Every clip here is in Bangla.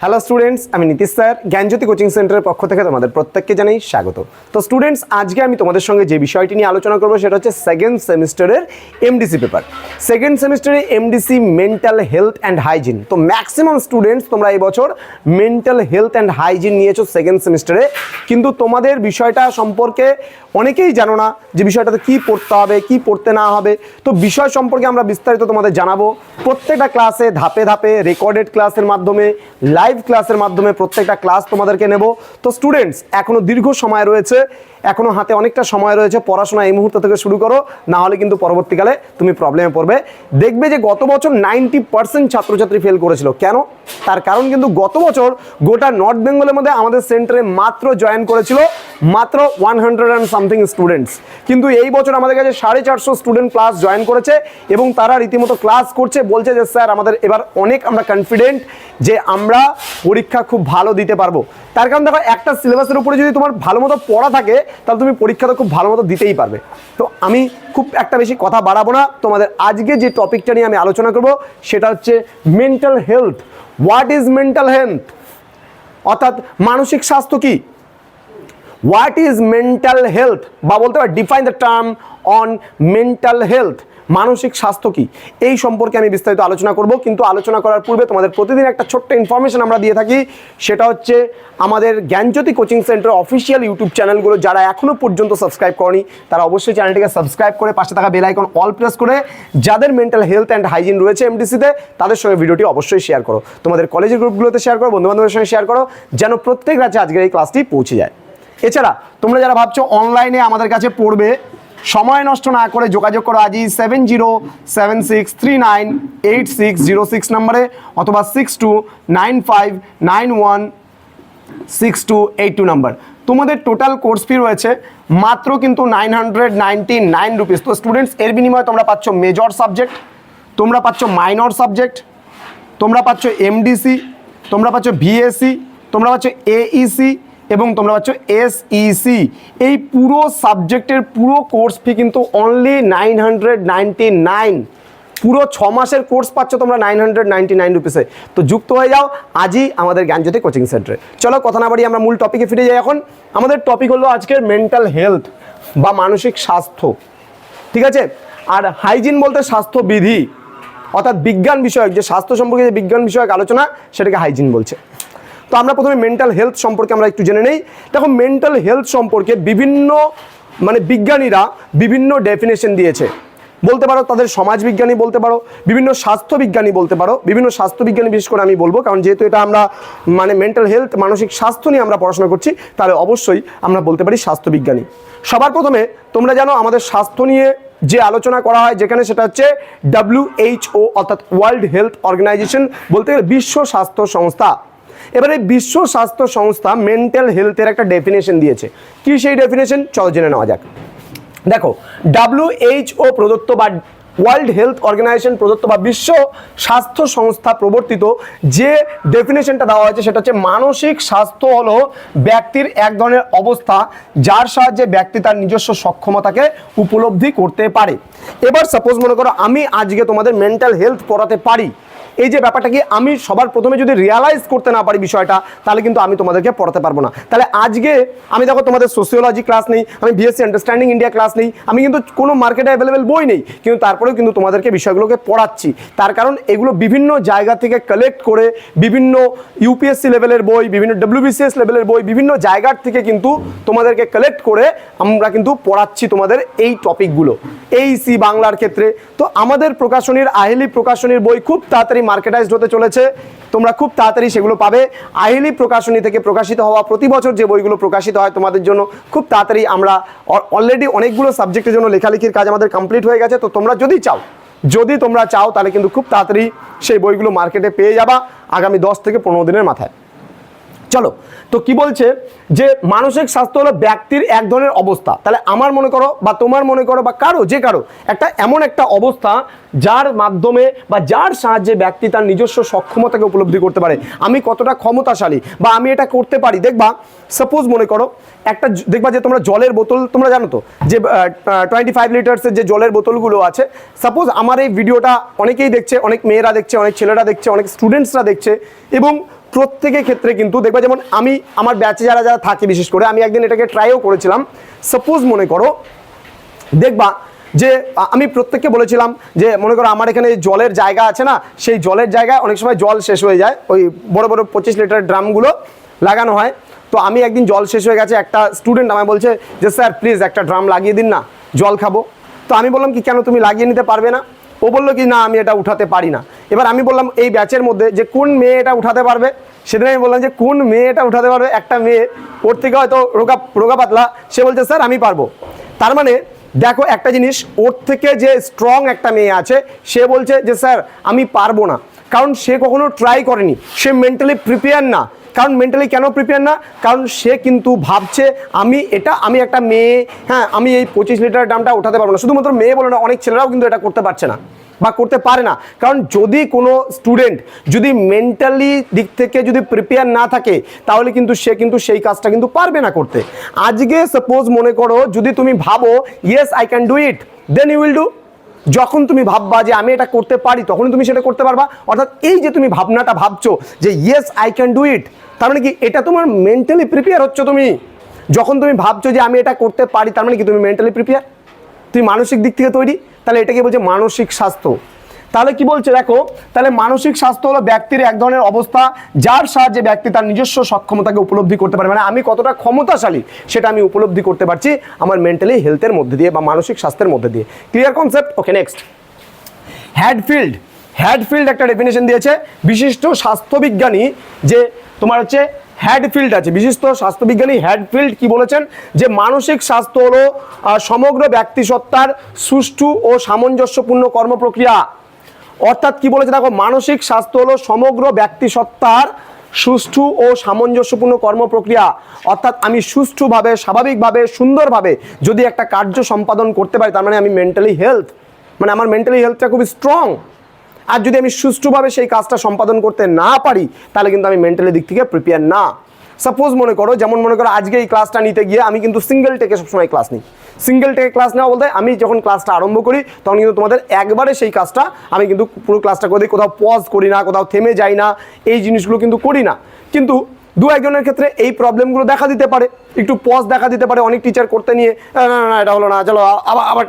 হ্যালো স্টুডেন্টস আমি নীতিশ স্যার, জ্ঞানজ্যোতি কোচিং সেন্টারের পক্ষ থেকে তোমাদের প্রত্যেককে জানাই স্বাগত। তো স্টুডেন্টস আজকে আমি তোমাদের সঙ্গে যে বিষয়টি নিয়ে আলোচনা করব সেটা হচ্ছে সেকেন্ড সেমিস্টারের এমডিসি পেপার সেকেন্ড সেমিস্টারে MDC mental health and hygiene তো ম্যাক্সিমাম স্টুডেন্টস তোমরা এই বছর মেন্টাল হেলথ অ্যান্ড হাইজিন নিয়েছো সেকেন্ড সেমিস্টারে কিন্তু তোমাদের বিষয়টা সম্পর্কে অনেকেই জানো না যে বিষয়টাতে কী পড়তে হবে, কি পড়তে না হবে। তো বিষয় সম্পর্কে আমরা বিস্তারিত তোমাদের জানাব। প্রত্যেকটা ক্লাসে ধাপে ধাপে রেকর্ডেড ক্লাসের মাধ্যমে লাইভ ক্লাসের মাধ্যমে প্রত্যেকটা ক্লাস তোমাদেরকে নেব। তো স্টুডেন্টস এখনও দীর্ঘ সময় রয়েছে। এখনও হাতে অনেকটা সময় রয়েছে। পড়াশোনা এই মুহূর্ত থেকে শুরু করো। না হলে কিন্তু পরবর্তীকালে তুমি প্রবলেমে পড়বে। দেখবে যে গত বছর নাইনটি পার্সেন্ট ছাত্রছাত্রী ফেল করেছিল। কেন? তার কারণ কিন্তু গত বছর গোটা নর্থ বেঙ্গলের মধ্যে আমাদের সেন্টারে মাত্র জয়েন করেছিল মাত্র one hundred and something students কিন্তু এই বছর আমাদের কাছে সাড়ে চারশো স্টুডেন্ট ক্লাস জয়েন করেছে এবং তারা রীতিমতো ক্লাস করছে। বলছে যে, স্যার, আমাদের এবার অনেক আমরা কনফিডেন্ট যে আমরা পরীক্ষা খুব ভালো দিতে পারব। তার কারণ দেখো, একটা সিলেবাসের উপরে যদি তোমার ভালো মতো পড়া থাকে, তাহলে তুমি পরীক্ষাটা খুব ভালো মতো দিতেই পারবে। তো আমি খুব একটা বেশি কথা বাড়াবো না। তোমাদের আজকে যে টপিকটা নিয়ে আমি আলোচনা করব, সেটা হচ্ছে mental health what is mental health অর্থাৎ মানসিক স্বাস্থ্য কি? হোয়াট ইজ মেন্টাল হেলথ বা বলতে পারি define the term on mental health মানসিক স্বাস্থ্য কি? এই সম্পর্কে আমি বিস্তারিত আলোচনা করব, কিন্তু আলোচনা করার পূর্বে তোমাদের প্রতিদিন একটা ছোট্ট ইনফরমেশন আমরা দিয়ে থাকি। সেটা হচ্ছে আমাদের Gyanjyoti coaching centre official YouTube চ্যানেলগুলো যারা এখনও পর্যন্ত সাবস্ক্রাইব করনি, তারা অবশ্যই চ্যানেলটিকে সাবস্ক্রাইব করে পাশে থাকা বেল আইকন অল প্রেস করে। যাদের মেন্টাল হেলথ অ্যান্ড হাইজিন রয়েছে এমডিসিতে তাদের সঙ্গে ভিডিওটি অবশ্যই শেয়ার করো। তোমাদের কলেজের গ্রুপগুলোতে শেয়ার করো, বন্ধুবান্ধবের সঙ্গে শেয়ার করো, যেন প্রত্যেক রাজ্যে আজকের এই ক্লাসটি পৌঁছে যায়। এছাড়া, তোমরা যারা ভাবছ অনলাইনে আমাদের কাছে পড়বে সময় নষ্ট না করে যোগাযোগ করো আজই seven zero seven six three nine eight six zero six নম্বরে অথবা six two nine five nine one six two eight two number তোমাদের টোটাল কোর্স ফি রয়েছে মাত্র কিন্তু nine hundred ninety nine rupees তো স্টুডেন্টস এর বিনিময়ে তোমরা পাচ্ছ মেজর সাবজেক্ট তোমরা পাচ্ছ মাইনর সাবজেক্ট তোমরা পাচ্ছ এমডিসি তোমরা পাচ্ছ ভিএসসি তোমরা পাচ্ছ এইসি এবং তোমরা পাচ্ছ এসইসি এই পুরো সাবজেক্টের পুরো কোর্স ফি কিন্তু অনলি নাইন হান্ড্রেড নাইন পুরো ছ মাসের কোর্স পাচ্ছ তোমরা নাইন হান্ড্রেড নাইনটি নাইন রুপিসে তো যুক্ত হয়ে যাও, আজই আমাদের জ্ঞানজ্যোতি কোচিং সেন্টারে চলো কথা না বাড়ি আমরা মূল টপিকে ফিরে যাই এখন। আমাদের টপিক হলো আজকের মেন্টাল হেলথ বা মানসিক স্বাস্থ্য। ঠিক আছে? আর হাইজিন বলতে স্বাস্থ্যবিধি। অর্থাৎ বিজ্ঞান বিষয়ক, যে স্বাস্থ্য সম্পর্কে যে বিজ্ঞান বিষয়ক আলোচনা, সেটাকে হাইজিন বলছে। তো আমরা প্রথমে মেন্টাল হেলথ সম্পর্কে আমরা একটু জেনে নেই। দেখো মেন্টাল হেলথ সম্পর্কে বিভিন্ন মানে বিজ্ঞানীরা বিভিন্ন ডেফিনেশন দিয়েছে। বলতে পারো, তাদের সমাজবিজ্ঞানী বলতে পারো, বিভিন্ন স্বাস্থ্যবিজ্ঞানী বলতে পারো, বিভিন্ন স্বাস্থ্যবিজ্ঞানী বিশেষ করে আমি বলব, কারণ যেহেতু এটা আমরা মানে মেন্টাল হেলথ মানসিক স্বাস্থ্য নিয়ে আমরা পড়াশোনা করছি, তাহলে অবশ্যই আমরা বলতে পারি স্বাস্থ্যবিজ্ঞানী সবার প্রথমে তোমরা জানো, আমাদের স্বাস্থ্য নিয়ে যে আলোচনা করা হয়, যেখানে সেটা হচ্ছে ডাব্লিউএইচও অর্থাৎ ওয়ার্ল্ড হেলথ অর্গানাইজেশন বলতে গেলে বিশ্ব স্বাস্থ্য সংস্থা। এবারে বিশ্ব স্বাস্থ্য সংস্থা মেন্টাল হেলথের একটা ডেফিনেশন দিয়েছে। কি সেই ডেফিনেশন চলো জেনে নেওয়া যাক। দেখো ডাব্লিউএইচও প্রদত্ত বা ওয়ার্ল্ড হেলথ অর্গানাইজেশন প্রদত্ত বা বিশ্ব স্বাস্থ্য সংস্থা প্রবর্তিত যে ডেফিনেশনটা দেওয়া হয়েছে সেটা হচ্ছে মানসিক স্বাস্থ্য হলো ব্যক্তির এক ধরনের অবস্থা যার সাহায্যে ব্যক্তি তার নিজস্ব সক্ষমতাকে উপলব্ধি করতে পারে। এবার সাপোজ মনে করো আমি আজকে তোমাদের মেন্টাল হেলথ পড়াতে পারি। এই যে ব্যাপারটা কি আমি সবার প্রথমে যদি রিয়ালাইজ করতে না পারি বিষয়টা, তাহলে কিন্তু আমি তোমাদেরকে পড়াতে পারব না। তাহলে আজকে আমি দেখো তোমাদের সোসিওলজি ক্লাস নেই, আমি বিএসসি আন্ডারস্ট্যান্ডিং ইন্ডিয়া ক্লাস নেই, আমি কিন্তু কোনো মার্কেটে অ্যাভেলেবেল বই নেই, কিন্তু তারপরেও কিন্তু তোমাদেরকে বিষয়গুলোকে পড়াচ্ছি। তার কারণ এগুলো বিভিন্ন জায়গা থেকে কালেক্ট করে বিভিন্ন ইউপিএসসি লেভেলের বই, বিভিন্ন ডব্লিউবিসিএস লেভেলের বই, বিভিন্ন জায়গার থেকে কিন্তু তোমাদেরকে কালেক্ট করে আমরা কিন্তু পড়াচ্ছি তোমাদের এই টপিকগুলো এই সি বাংলার ক্ষেত্রে। তো আমাদের প্রকাশনীর, আহেলি প্রকাশনীর বই খুব তাড়াতাড়ি মার্কেটাইজড হতে চলেছে। তোমরা খুব তাড়াতাড়ি সেগুলো পাবে। আহিলি প্রকাশনী থেকে প্রকাশিত হওয়া প্রতি বছর যে বইগুলো প্রকাশিত হয়, তোমাদের জন্য খুব তাড়াতাড়ি আমরা অলরেডি অনেকগুলো সাবজেক্টের জন্য লেখালেখির কাজ আমাদের কমপ্লিট হয়ে গেছে। তো তোমরা যদি চাও, যদি তোমরা চাও, তাহলে কিন্তু খুব তাড়াতাড়ি সেই বইগুলো মার্কেটে পেয়ে যাবা আগামী দশ থেকে পনেরো দিনের মাথায়। চলো, তো কি বলছে যে মানসিক স্বাস্থ্য হলো ব্যক্তির এক ধরনের অবস্থা। তাহলে আমার মনে করো বা তোমার মনে করো বা কারও, যে কারও, একটা এমন একটা অবস্থা যার মাধ্যমে বা যার সাহায্যে ব্যক্তি তার নিজস্ব সক্ষমতাকে উপলব্ধি করতে পারে। আমি কতটা ক্ষমতাশালী বা আমি এটা করতে পারি? দেখবা সাপোজ মনে করো, একটা দেখবা যে তোমরা জলের বোতল, তোমরা জানো তো যে টোয়েন্টি ফাইভ লিটার্সের যে জলের বোতলগুলো আছে সাপোজ আমার এই ভিডিওটা অনেকেই দেখছে, অনেক মেয়েরা দেখছে, অনেক ছেলেরা দেখছে, অনেক স্টুডেন্টসরা দেখছে এবং প্রত্যেকের ক্ষেত্রে কিন্তু দেখবে যেমন আমি আমার ব্যাচে যারা যারা থাকে, বিশেষ করে আমি একদিন এটাকে ট্রাইও করেছিলাম। সাপোজ মনে করো, দেখবা যে আমি প্রত্যেককে বলেছিলাম যে, মনে করো আমার এখানে জলের জায়গা আছে না, সেই জলের জায়গায় অনেক সময় জল শেষ হয়ে যায়। ওই বড় বড় পঁচিশ লিটার ড্রামগুলো লাগানো হয়। তো আমি একদিন জল শেষ হয়ে গেছে, একটা স্টুডেন্ট আমায় বলছে যে স্যার প্লিজ একটা ড্রাম লাগিয়ে দিন না, জল খাব। তো আমি বললাম কি, কেন তুমি লাগিয়ে নিতে পারবে না? ও বলল কি, না, আমি এটা উঠাতে পারি না। এবার আমি বললাম, এই ব্যাচের মধ্যে যে কোন মেয়ে এটা উঠাতে পারবে? সেদিন আমি বললাম যে, কোন মেয়ে এটা উঠাতে পারবে? একটা মেয়ে, ওর থেকে হয়তো রোগা রোগা পাতলা। সে বলছে, স্যার, আমি পারব। তার মানে দেখো একটা জিনিস, ওর থেকে যে স্ট্রং একটা মেয়ে আছে, সে বলছে যে, স্যার, আমি পারব না। কারণ সে কখনো ট্রাই করেনি। সে মেন্টালি প্রিপেয়ার না। কারণ মেন্টালি কেন প্রিপেয়ার না? কারণ সে কিন্তু ভাবছে, আমি এটা, আমি একটা মেয়ে হ্যাঁ আমি এই পঁচিশ লিটার দামটা উঠাতে পারব না। শুধুমাত্র মেয়ে বলে না, অনেক ছেলেরাও কিন্তু এটা করতে পারছে না বা করতে পারে না। কারণ যদি কোনো স্টুডেন্ট যদি মেন্টালি দিক থেকে যদি প্রিপেয়ার না থাকে, তাহলে কিন্তু সে কিন্তু সেই কাজটা কিন্তু পারবে না করতে। আজকে সাপোজ মনে করো, যদি তুমি ভাবো yes I can do it then you will do যখন তুমি ভাববা যে আমি এটা করতে পারি, তখনই তুমি সেটা করতে পারবা। অর্থাৎ এই যে তুমি ভাবনাটা ভাবছ যে yes I can do it তার মানে কি এটা তোমার মেন্টালি প্রিপেয়ার হচ্ছ তুমি। যখন তুমি ভাবছ যে, আমি এটা করতে পারি, তার মানে কি তুমি মেন্টালি প্রিপেয়ার তুমি মানসিক দিক থেকে তৈরি? তাহলে এটাকে বলছে মানসিক স্বাস্থ্য। তাহলে কি বলছে দেখো, তাহলে মানসিক স্বাস্থ্য হলো ব্যক্তির এক ধরনের অবস্থা, যার সাহায্যে ব্যক্তি তার নিজস্ব সক্ষমতাকে উপলব্ধি করতে পারে। মানে আমি কতটা ক্ষমতাশালী সেটা আমি উপলব্ধি করতে পারছি আমার মেন্টালি হেলথের মধ্যে দিয়ে বা মানসিক স্বাস্থ্যের মধ্যে দিয়ে। Clear concept okay next Hadfield Hadfield একটা ডেফিনেশন দিয়েছে, বিশিষ্ট স্বাস্থ্যবিজ্ঞানী যে তোমার হচ্ছে হ্যাডফিল্ড আছে। বিশিষ্ট স্বাস্থ্যবিজ্ঞানী হ্যাডফিল্ড কি বলেছেন? যে মানসিক স্বাস্থ্য হলো সমগ্র ব্যক্তিসত্তার সুষ্ঠু ও সামঞ্জস্যপূর্ণ কর্মপ্রক্রিয়া। অর্থাৎ কি বলেছে দেখো, মানসিক স্বাস্থ্য হলো সমগ্র ব্যক্তিসত্তার সুষ্ঠু ও সামঞ্জস্যপূর্ণ কর্মপ্রক্রিয়া। অর্থাৎ আমি সুষ্ঠুভাবে, স্বাভাবিকভাবে, সুন্দরভাবে যদি একটা কার্য সম্পাদন করতে পারি, তার মানে আমি মেন্টালি হেলথ মানে আমার মেন্টালি হেলথটা খুবই স্ট্রং আর যদি আমি সুষ্ঠুভাবে সেই কাজটা সম্পাদন করতে না পারি, তাহলে কিন্তু আমি মেন্টালি দিক থেকে প্রিপেয়ার না। সাপোজ মনে করো, যেমন মনে করো, আজকে এই ক্লাসটা নিতে গিয়ে আমি কিন্তু সিঙ্গেল টেকে সবসময় ক্লাস নিই। সিঙ্গেল টেকে ক্লাস নেওয়া বলতে আমি যখন ক্লাসটা আরম্ভ করি তখন কিন্তু তোমাদের একবারে সেই কাজটা আমি কিন্তু পুরো ক্লাসটা করে দিই। কোথাও পজ করি না কোথাও থেমে যাই না এই জিনিসগুলো কিন্তু করি না। কিন্তু দু একজনের ক্ষেত্রে এই প্রবলেমগুলো দেখা দিতে পারে। একটু পজ দেখা দিতে পারে অনেক টিচার করতে নিয়ে না না, না এটা হলো না চলো আবার আবার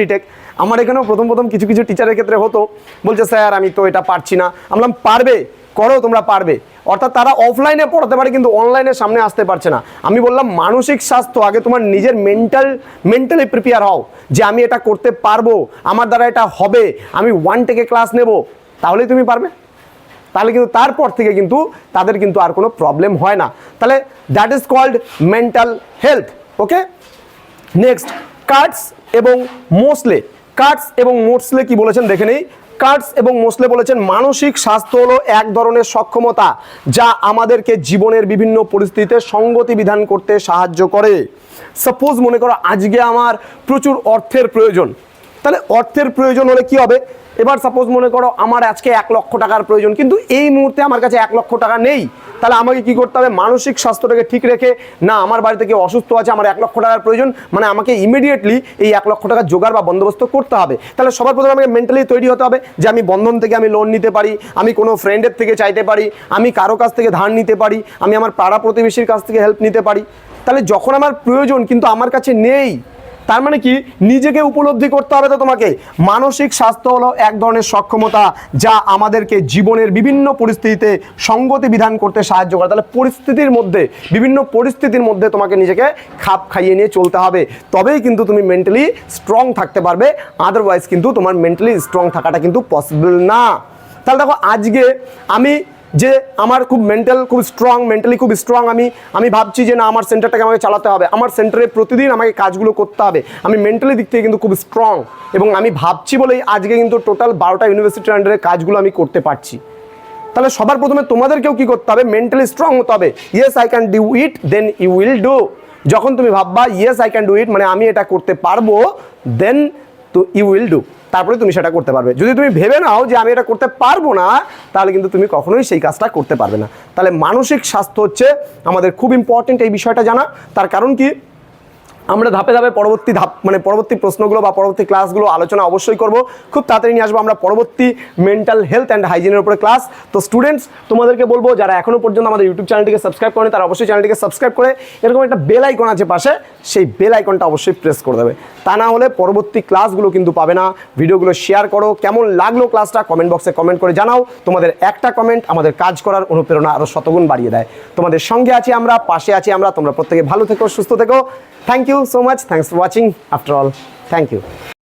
রিটেক আমার এখানেও প্রথম প্রথম কিছু কিছু টিচারের ক্ষেত্রে হতো বলছে স্যার আমি তো এটা পারছি না। আমি বললাম পারবে? করো তোমরা পারবে। অর্থাৎ তারা অফলাইনে পড়াতে পারে, কিন্তু অনলাইনে সামনে আসতে পারছে না। আমি বললাম, মানসিক স্বাস্থ্য, আগে তোমার নিজের মেন্টাল মেন্টালি প্রিপেয়ার হও যে আমি এটা করতে পারব, আমার দ্বারা এটা হবে, আমি ওয়ান টেকে ক্লাস নেব, তাহলেই তুমি পারবে। তাহলে কিন্তু তারপর থেকে কিন্তু তাদের কিন্তু আর কোনো প্রবলেম হয় না। তাহলে that is called mental health okay next cards এবং মোসলে কার্ডস এবং মোসলে কি বলেছেন দেখে নেই? কার্টস এবং মোসলে বলেছেন মানসিক স্বাস্থ্য হলো এক ধরনের সক্ষমতা যা আমাদেরকে জীবনের বিভিন্ন পরিস্থিতিতে সঙ্গতি বিধান করতে সাহায্য করে। সাপোজ মনে করো আজকে আমার প্রচুর অর্থের প্রয়োজন। তাহলে অর্থের প্রয়োজন হলে কি হবে? এবার সাপোজ মনে করো আমার আজকে এক লক্ষ টাকার প্রয়োজন, কিন্তু এই মুহূর্তে আমার কাছে এক লক্ষ টাকা নেই, তাহলে আমাকে কি করতে হবে? মানসিক স্বাস্থ্যটাকে ঠিক রেখে, না, আমার বাড়িতে কেউ অসুস্থ আছে, আমার এক লক্ষ টাকার প্রয়োজন মানে আমাকে ইমিডিয়েটলি এই এক লক্ষ টাকা জোগাড় বা বন্দোবস্ত করতে হবে। তাহলে সবার প্রথমে আমাকে মেন্টালি তৈরি হতে হবে যে আমি বন্ধন থেকে আমি লোন নিতে পারি, আমি কোনো ফ্রেন্ডের থেকে চাইতে পারি, আমি কারও কাছ থেকে ধার নিতে পারি, আমি আমার পাড়া প্রতিবেশীর কাছ থেকে হেল্প নিতে পারি। তাহলে যখন আমার প্রয়োজন, কিন্তু আমার কাছে নেই তার মানে কি? নিজেকে উপলব্ধি করতে হবে তো তোমাকে। মানসিক স্বাস্থ্য হলো এক ধরনের সক্ষমতা যা আমাদেরকে জীবনের বিভিন্ন পরিস্থিতিতে সঙ্গতি বিধান করতে সাহায্য করে। তাহলে পরিস্থিতির মধ্যে, বিভিন্ন পরিস্থিতির মধ্যে তোমাকে নিজেকে খাপ খাইয়ে নিয়ে চলতে হবে। তবেই কিন্তু তুমি মেন্টালি স্ট্রং থাকতে পারবে। আদারওয়াইজ কিন্তু তোমার মেন্টালি স্ট্রং থাকাটা কিন্তু পসিবল না। তাহলে দেখো, আজকে আমি যে আমার খুব মেন্টাল খুব স্ট্রং মেন্টালি খুব স্ট্রং আমি আমি ভাবছি যে না, আমার সেন্টারটাকে আমাকে চালাতে হবে। আমার সেন্টারে প্রতিদিন আমাকে কাজগুলো করতে হবে। আমি মেন্টালি দিক থেকে কিন্তু খুব স্ট্রং এবং আমি ভাবছি বলেই আজকে কিন্তু টোটাল বারোটা ইউনিভার্সিটির আন্ডারে কাজগুলো আমি করতে পারছি। তাহলে সবার প্রথমে তোমাদেরকেও কি করতে হবে? মেন্টালি স্ট্রং হতে হবে। Yes I can do it then you will do যখন তুমি ভাববা yes I can do it মানে আমি এটা করতে পারব দেন তো ইউ উইল ডু তারপরে তুমি সেটা করতে পারবে। যদি তুমি ভেবে নাও যে আমি এটা করতে পারব না, তাহলে কিন্তু তুমি কখনোই সেই কাজটা করতে পারবে না। তাহলে মানসিক স্বাস্থ্য হচ্ছে আমাদের খুব ইম্পর্টেন্ট এই বিষয়টা জানা। তার কারণ কি? আমরা ধাপে ধাপে পরবর্তী ধাপ মানে পরবর্তী প্রশ্নগুলো বা পরবর্তী ক্লাসগুলো আলোচনা অবশ্যই করব। খুব তাড়াতাড়ি নিয়ে আসব আমরা পরবর্তী মেন্টাল হেলথ অ্যান্ড হাইজিনের উপরে ক্লাস তো স্টুডেন্টস তোমাদেরকে বলব, যারা এখনও পর্যন্ত আমাদের ইউটিউব চ্যানেলটিকে সাবস্ক্রাইব করেনি, তারা অবশ্যই চ্যানেলটিকে সাবস্ক্রাইব করে। এরকম একটা বেল আইকন আছে পাশে। সেই বেল আইকনটা অবশ্যই প্রেস করে দেবে। তা না হলে পরবর্তী ক্লাসগুলো কিন্তু পাবে না। ভিডিওগুলো শেয়ার করো। কেমন লাগল ক্লাসটা কমেন্ট বক্সে কমেন্ট করে জানাও। তোমাদের একটা কমেন্ট আমাদের কাজ করার অনুপ্রেরণা আরও শতগুণ বাড়িয়ে দেয়। তোমাদের সঙ্গে আছি আমরা, পাশে আছি আমরা। তোমরা প্রত্যেকে ভালো থেকো, সুস্থ থেকো। Thank you so much thanks for watching after all thank you